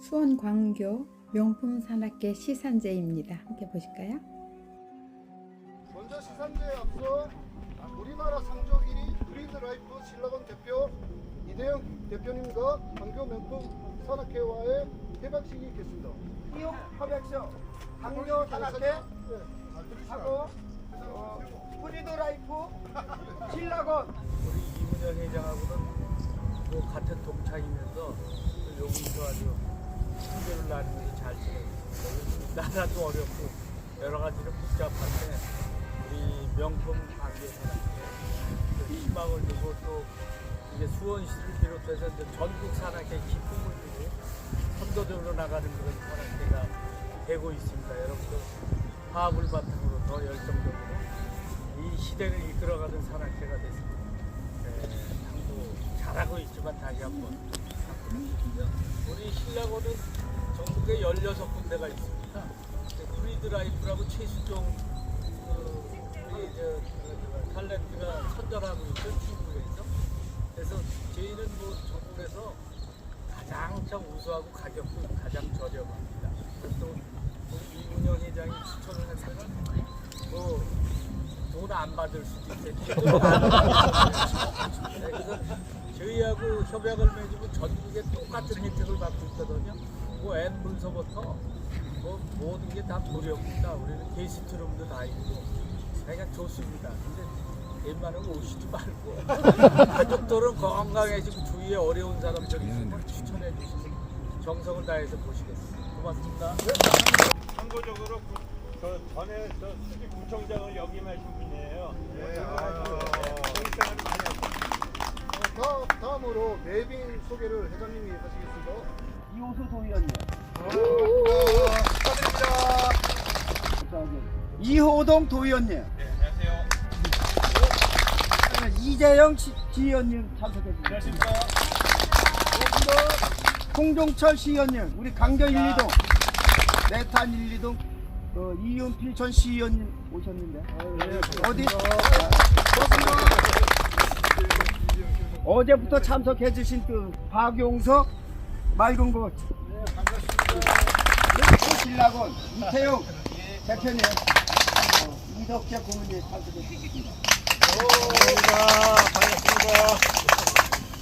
수원 광교 명품 산악계 시산제입니다. 함께 보실까요? 먼저 시산제에 앞서 우리나라 상조 1위 브리드라이프 신라건 대표 이대영 대표님과 광교 명품 산악회와의 개막식이 있겠습니다. 이용 협약서 강조 산악회 하고 어, 프리드라이프 신라건 우리 이문현 회장하고는 뭐 같은 동창이면서 또 여기서 아주 나누면서 잘 지내고. 나라도 어렵고 여러 가지로 복잡한데 우리 명품 관계사한테 희망을 주고 또 이제 수원시를 비롯해서 이제 전국 산악회 기쁨을 주고 선도적으로 나가는 그런 산악회가 되고 있습니다. 여러분들 화합을 바탕으로 더 열정적으로 이 시대를 이끌어가는 산악회가 됐습니다. 네, 당도 잘하고 있지만 다시 한번 우리 신라고는 전국에 16군데가 있습니다. 프리드라이프라고 최수종 그 우리 저, 탤런트가 선전하고 있죠 중국에서. 그래서 저희는 뭐 전국에서 가장 참 우수하고 가격도 가장 저렴합니다. 또 우리 이문영 회장이 추천을 한 거는 뭐돈 안 받을 수도 있겠죠. 저희하고 협약을 맺으면 전국에 똑같은 혜택을 받고 있거든요. 뭐 N 문서부터 뭐 모든 게 다 무료입니다. 우리는 게시트룸도 다 있고 사이가 좋습니다. 근데 웬만하면 오시지 말고 가족들은 건강해지고 주위에 어려운 사람들 있으면 추천해 주시고 정성을 다해서 보시겠습니다. 고맙습니다. 참고적으로 구, 그 전에 저 수지 구청장을 역임하신 분이에요. 네. 아주 공생활을 많이 하셨어요. 어, 다음, 다음으로 내빈 소개를 회장님이 하시겠습니다. 이호수 도의원님 축하드립니다. 이호동 도의원님 네, 안녕하세요. 이재영 시- 지의원님 참석해주세요 안녕하십니까. 홍종철 시의원님 우리 강교 1, 2동 내탄 1, 2동 그 이윤필 전 시의원님 오셨는데. 어디 어제부터 참석해 주신 그 박용석 맑은 곳 신라곤 이태용 대표님 어, 이덕재 고문님 참석해주셨습니다.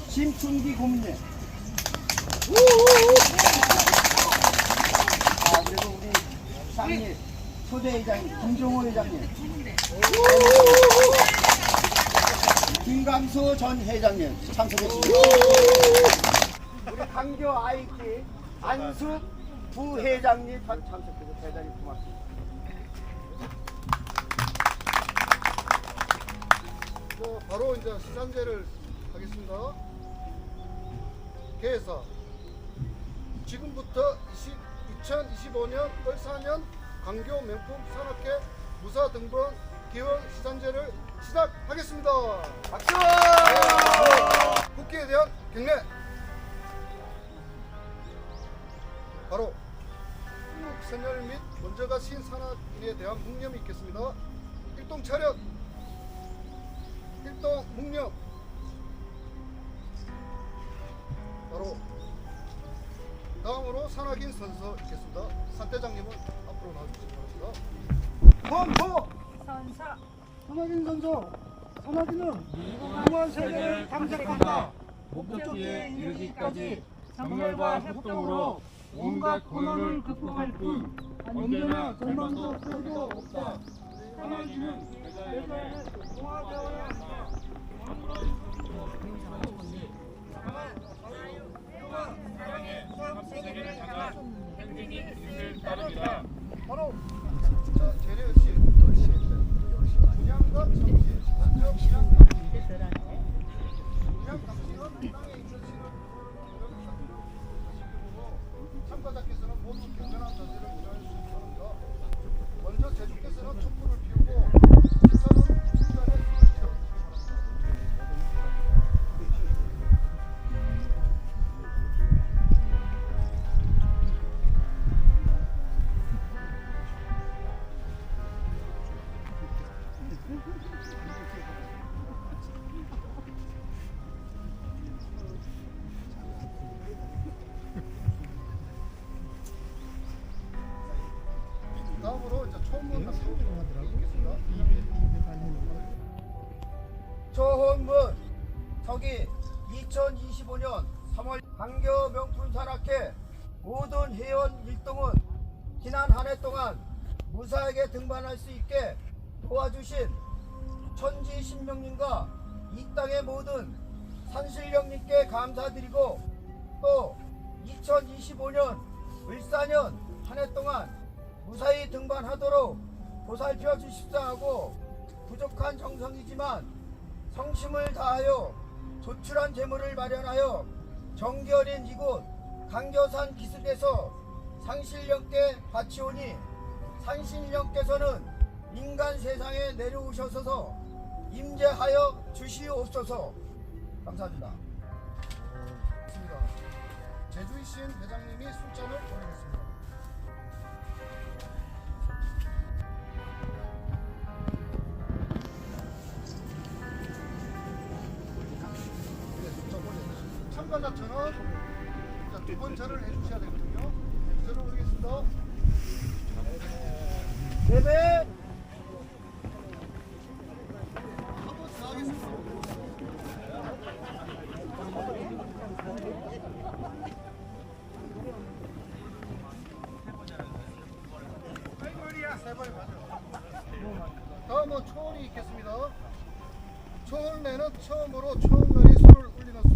심춘기 고문님. 아 그리고 우리 상일 초대회장님 김종호 회장님 김감수 전 회장님 참석했습니다 우리 강교 IT 안수 부회장님 참- 참석해서 대단히 고맙습니다 자, 바로 이제 시산제를 하겠습니다. 개사 지금부터 20, 2025년 을사년 광교 명품 산악회 무사 등본 기원 시산제를 시작하겠습니다. 박수 국기에 대한 경례. 바로 한국 선열 및 먼저가 신산악인에 대한 묵념이 있겠습니다. 일동 차렷, 일동 묵념. 바로 다음으로 산악인 선서 있겠습니다. 산대장님은 앞으로 나와주시기 바랍니다. 선포 선사 선악인 선서 선악인은 무궁한 세계를 탐색한다 목적지에 이르기까지 정열과 협동으로 온갖 고난을 극복할 뿐 언제나 절망도 후회도 없다. 하나님은 제자에게 동화되어야 서기 2025년 3월 강교 명품 산악회 모든 회원 일동은 지난 한 해 동안 무사하게 등반할 수 있게 도와주신 천지 신명님과 이 땅의 모든 산신령님께 감사드리고 또 2025년 을사년 한 해 동안 무사히 등반하도록 보살펴 주십사 하고 부족한 정성이지만 성심을 다하여 조출한 재물을 마련하여 정겨린 이곳 강교산 기슭에서 상신령께 바치오니 상신령께서는 인간 세상에 내려오셔서 임재하여 주시옵소서 감사합니다. 제주이신 회장님이 술잔을 보내겠습니다. 다음은 초월이 있겠습니다. 초월내는 처음으로 초월날이 술을 올리는 순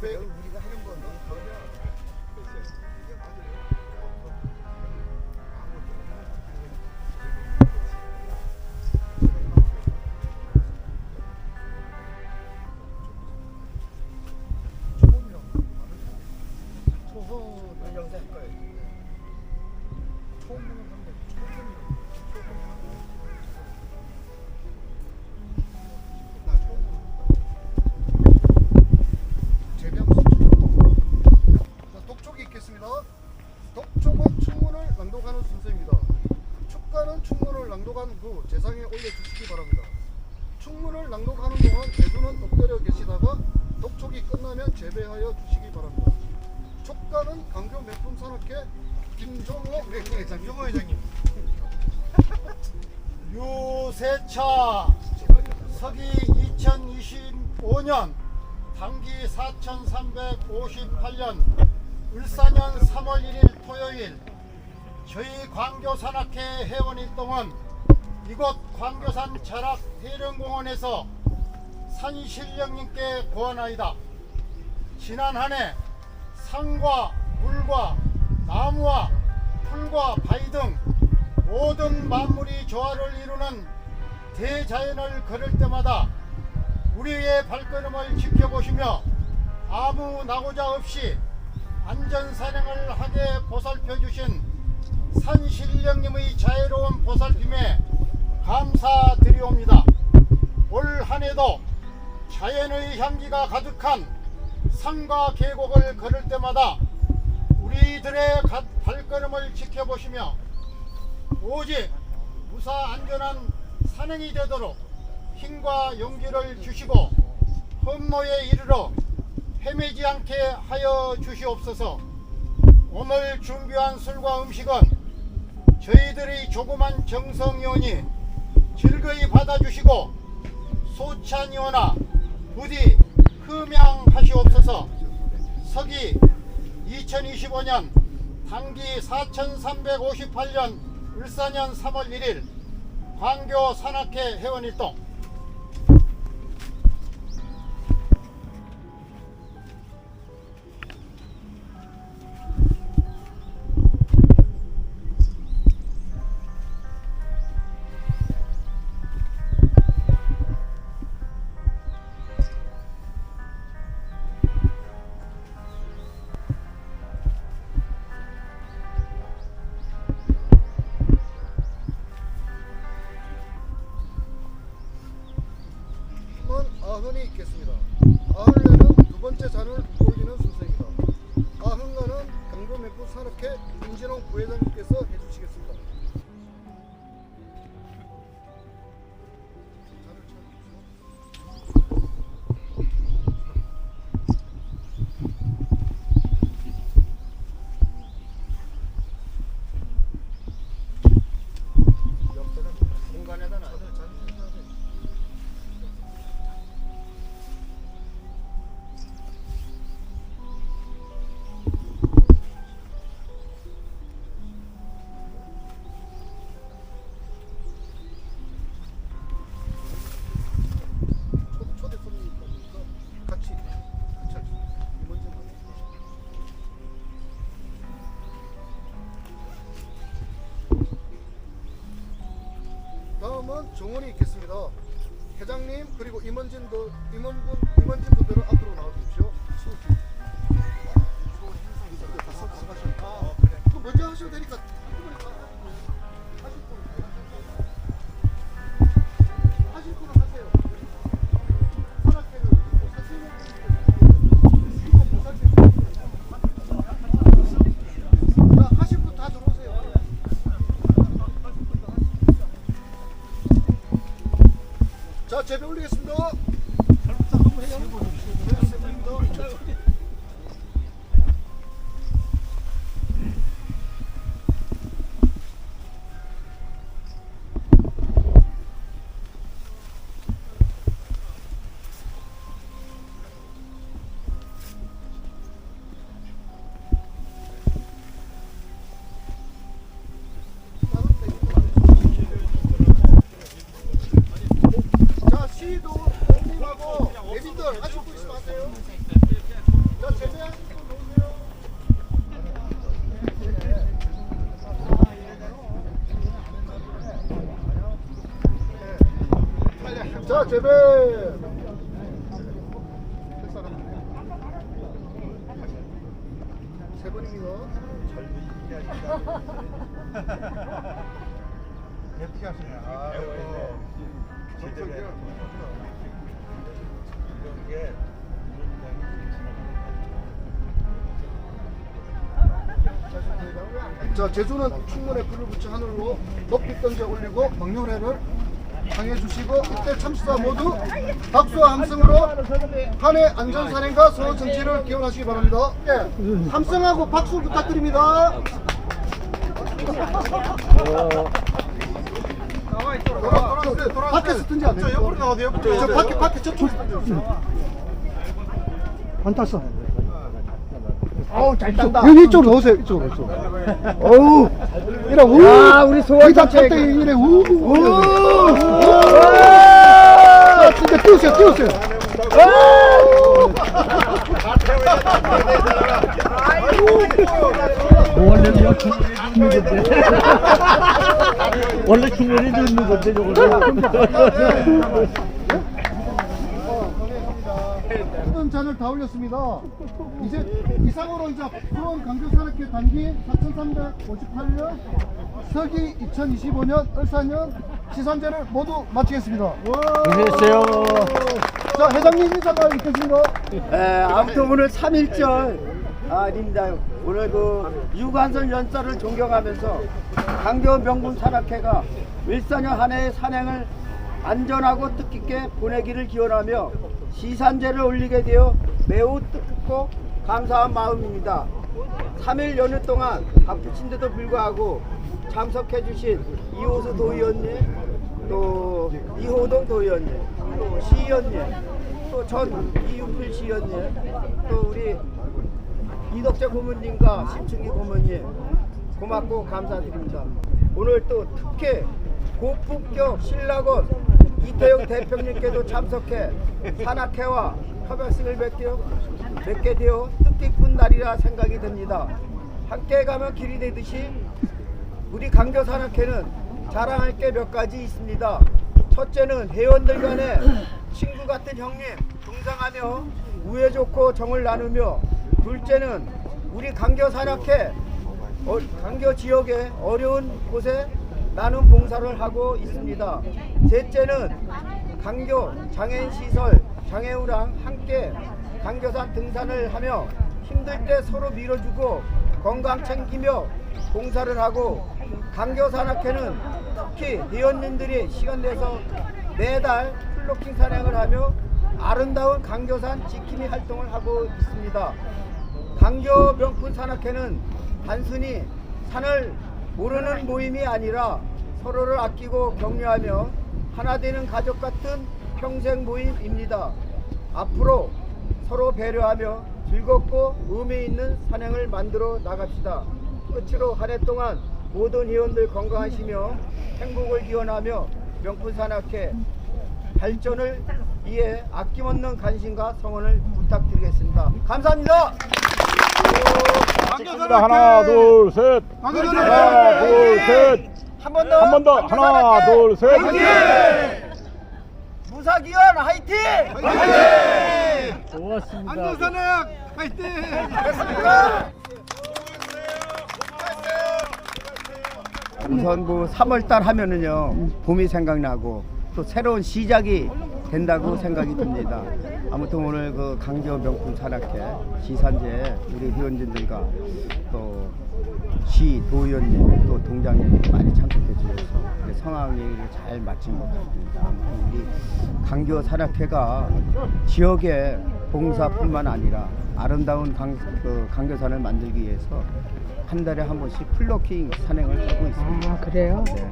이 2025년 당기 4358년 을사년 3월 1일 토요일 저희 광교산악회 회원 일동은 이곳 광교산 자락 해령공원에서 산신령님께 고하나이다. 지난 한 해 산과 물과 나무와 풀과 바위 등 모든 만물이 조화를 이루는 대자연을 걸을 때마다 우리의 발걸음을 지켜보시며 아무 낙오자 없이 안전산행을 하게 보살펴 주신 산신령님의 자애로운 보살핌에 감사드리옵니다. 올 한해도 자연의 향기가 가득한 산과 계곡을 걸을 때마다 우리들의 가- 발걸음을 지켜보시며 오직 무사 안전한 산행이 되도록 힘과 용기를 주시고 험로에 이르러 헤매지 않게 하여 주시옵소서. 오늘 준비한 술과 음식은 저희들의 조그만 정성이오니 즐거이 받아주시고 소찬이오나 부디 흠양하시옵소서. 서기 2025년 당기 4358년 을사년 3월 1일 광교 산악회 회원일동 잔 다음은 정원이 있겠습니다. 회장님 그리고 임원진도 임원분 임원진 분들은 앞으로 나와 주십시오. 아, 또 먼저 하셔도 되니까 자, 재배. 세 분입니다. 어떻게 하시냐? 아, 제대로 해야 이런 게 자, 제주는 충문에 불을 붙여 하늘로 높이 던져 올리고 망ኞ례를 향해 주시고 이때 참수자 모두 박수와 함성으로 한해 안전산행과 서로 정치를 기원하시기 바랍니다. 예, 함성하고 박수 부탁드립니다. 돌아, 돌아, 돌아, 밖에서 든지 안 돼요? 저 옆으로 나와도 옆으로. 저 밖에 밖에 저쪽. 안 탔어. 아우 잘 딴다. 여기 이쪽으로 오세요. 이쪽으로 이쪽으로. 어우. 이래 우. 야 우리 소원 자체. 때 이래 우. 우. 자, 진짜 띄우세요. 띄우세요. 원래는 여기 있는 건데. 원래 중간에도 있는 건데, 저거 는. 모든 잔을 다 올렸습니다. 이제 이상으로 이제 수원 강교산업회 단기 4358년 서기 2025년 을사년 시산제를 모두 마치겠습니다. 고생했어요. 자 회장님 인사가 있겠습니다. 에, 아무튼 오늘 3.1절 아닙니다. 오늘 그 유관선 연설을 존경하면서 강교 명분 산악회가 일사년 한 해의 산행을 안전하고 뜻깊게 보내기를 기원하며 시산제를 올리게 되어 매우 뜻깊고 감사한 마음입니다. 3일 연휴 동안 바쁘신데도 불구하고 참석해 주신 이호수 도의원님, 또 이호동 도의원님, 또 시의원님, 또 전 이윤필 시의원님, 또 우리 이덕재 고문님과 심충기 고문님 고맙고 감사드립니다. 오늘 또 특히 고품격 신라곤 이태영 대표님께도 참석해 산악회와 협약식을 맺게, 맺게 되어 뜻깊은 날이라 생각이 듭니다. 함께 가면 길이 되듯이 우리 강교 산악회는 자랑할 게 몇 가지 있습니다. 첫째는 회원들 간에 친구 같은 형님 동상하며 우애 좋고 정을 나누며 둘째는 우리 강교 산악회 어, 강교 지역의 어려운 곳에 나눔 봉사를 하고 있습니다. 셋째는 강교 장애인 시설 장애우랑 함께 강교산 등산을 하며 힘들 때 서로 밀어주고 건강 챙기며 봉사를 하고 강교산악회는 특히 회원님들이 시간 내서 매달 플로킹 산행을 하며 아름다운 강교산 지킴이 활동을 하고 있습니다. 강교 명품 산악회는 단순히 산을 모르는 모임이 아니라 서로를 아끼고 격려하며 하나 되는 가족 같은 평생 모임입니다. 앞으로 서로 배려하며 즐겁고 의미 있는 산행을 만들어 나갑시다. 끝으로 한 해 동안 모든 회원들 건강하시며 행복을 기원하며 명품 산악회 발전을 위해 아낌없는 관심과 성원을 부탁드리겠습니다. 감사합니다. 하나 둘 셋. 하나 둘 셋. 한 번 더. 한 번 더. 하나 둘 셋. 무사기원 화이팅! 고맙습니다. 우선 그 3월달 하면은요 봄이 생각나고 또 새로운 시작이 된다고 생각이 듭니다. 아무튼 오늘 그 강저 명품 산악회 시산제 우리 회원진들과 또 시 도의원님 또 동장님 많이 참석해 주셔서 성황리를 잘 마친 것 같습니다. 아무튼 우리 강교 산악회가 지역의 봉사뿐만 아니라 아름다운 강, 그 강교산을 만들기 위해서 한 달에 한 번씩 플로킹 산행을 하고 있습니다. 아, 그래요? 네.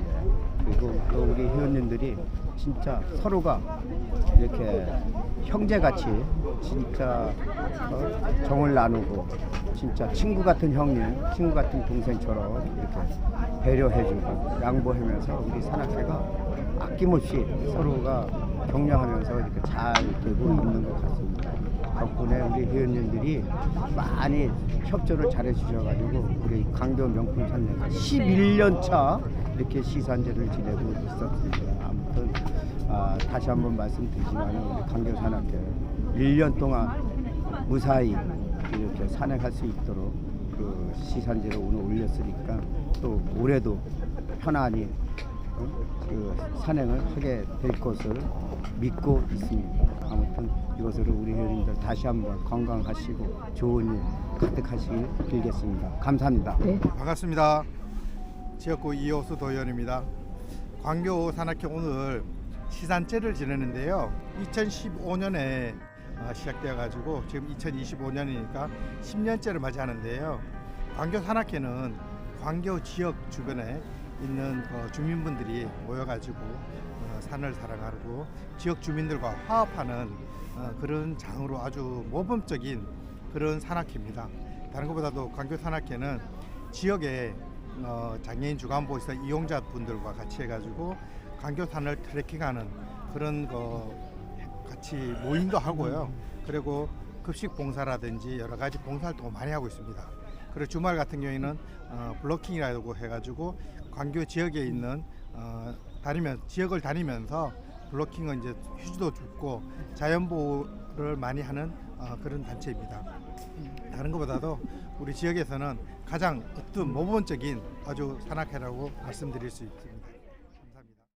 그리고 또 우리 회원님들이 진짜 서로가 이렇게 형제같이 진짜 어, 정을 나누고 진짜 친구 같은 형님, 친구 같은 동생처럼 이렇게 배려해주고 양보하면서 우리 산악회가 아낌없이 서로가 격려하면서 이렇게 잘 되고 있는 것 같습니다. 덕분에 우리 회원님들이 많이 협조를 잘해 주셔가지고 우리 강교 명품 산내가 11년 차 이렇게 시산제를 지내고 있었습니다. 아무튼 아, 다시 한번 말씀드리지만 우리 산악회 1년 동안 무사히 이렇게 산행할 수 있도록 그 시산제를 오늘 올렸으니까 또 올해도 편안히 어? 그 산행을 하게 될 것을 믿고 있습니다. 아무튼 이것으로 우리 회원님들 다시 한번 건강하시고 좋은 일 가득하시길 빌겠습니다. 감사합니다. 반갑습니다. 지역구 이호수 도의원입니다. 광교 산악회 오늘 시산제를 지내는데요. 2015년에 어, 시작되어 가지고 지금 2025년이니까 10년째를 맞이하는데요. 광교 산악회는 광교 지역 주변에 있는 그 주민분들이 모여가지고 어, 산을 사랑하고 지역 주민들과 화합하는 어, 그런 장으로 아주 모범적인 그런 산악회입니다. 다른 것보다도 광교 산악회는 지역에 어, 장애인 주간보호사 이용자 분들과 같이 해가지고 광교산을 트레킹하는 그런 거 같이 모임도 하고요. 그리고 급식 봉사라든지 여러 가지 봉사활동을 많이 하고 있습니다. 그리고 주말 같은 경우에는 어, 블로킹이라고 해가지고 광교 지역에 있는 어, 다니면 지역을 다니면서 블로킹은 이제 휴지도 줍고 자연 보호를 많이 하는 어, 그런 단체입니다. 다른 것보다도 우리 지역에서는 가장 어떤 모범적인 아주 산악회라고 말씀드릴 수 있습니다.